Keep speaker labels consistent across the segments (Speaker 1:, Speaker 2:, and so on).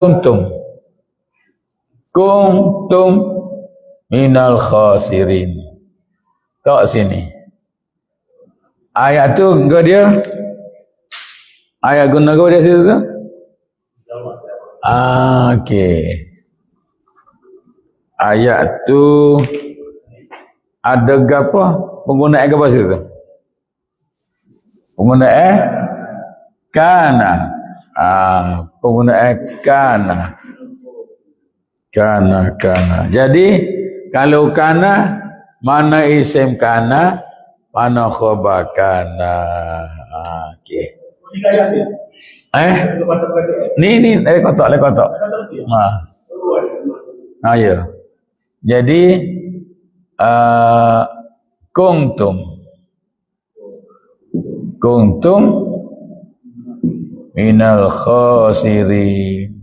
Speaker 1: kuntum. Kuntum minal khasirin. Tak sini. Ayat tu enggak dia? Ayat guna kau dia situ tu? Ah, okey. Ayat tu ada apa penggunaan apa situ? Penggunaan kana ah penggunaan kana. Kana kana. Jadi kalau kana mana isim kana? Mana khabar kana? Ah, okey. Eh? Ni ni dari kotak dari kotak ha ah ya. Jadi uh, kuntum. Kuntum minal khasirin.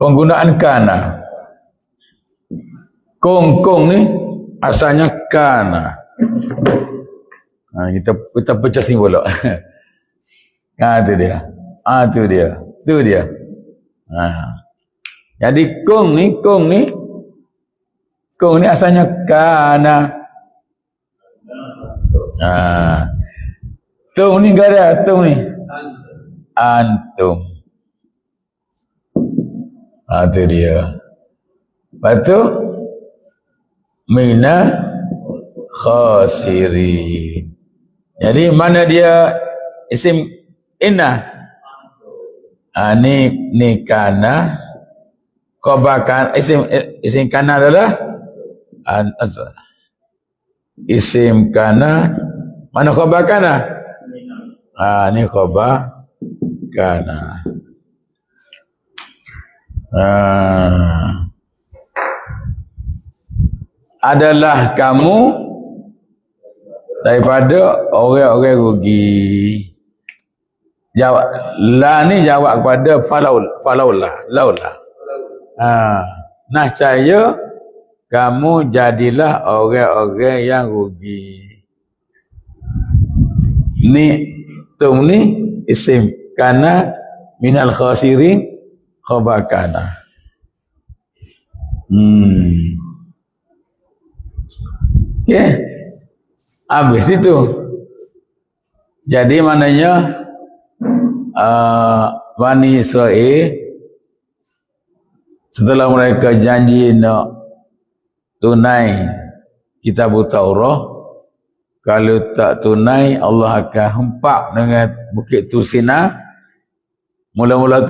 Speaker 1: Penggunaan kana kong kong ni asalnya kana ha, kita kita pecah sini pula. Ha tu dia. Ha tu dia. Tu dia. Ha jadi kong ni kong ni kong ni asalnya kana ha tung ni gak ada tung ni? Antum. Ha tu dia. Lepas tu mina khasirin. Jadi mana dia isim inna? Ha, ni ni kana. Khabar isim isim kana adalah? An, isim kana. Mana khabar kana ha ni khabar kana ha adalah kamu daripada orang-orang rugi. Jawab la ni jawab kepada falaul falaulah laulah. Ha, nah caya kamu jadilah orang-orang yang rugi. Ni tum ni isim kana minal khasirin khabar kana. Hmm. Ya. Yeah. Habis itu. Jadi maknanya uh, Bani Israel setelah mereka janji nak tunai kitab Taurat kalau tak tunai Allah akan hempak dengan bukit tu Sina mula-mula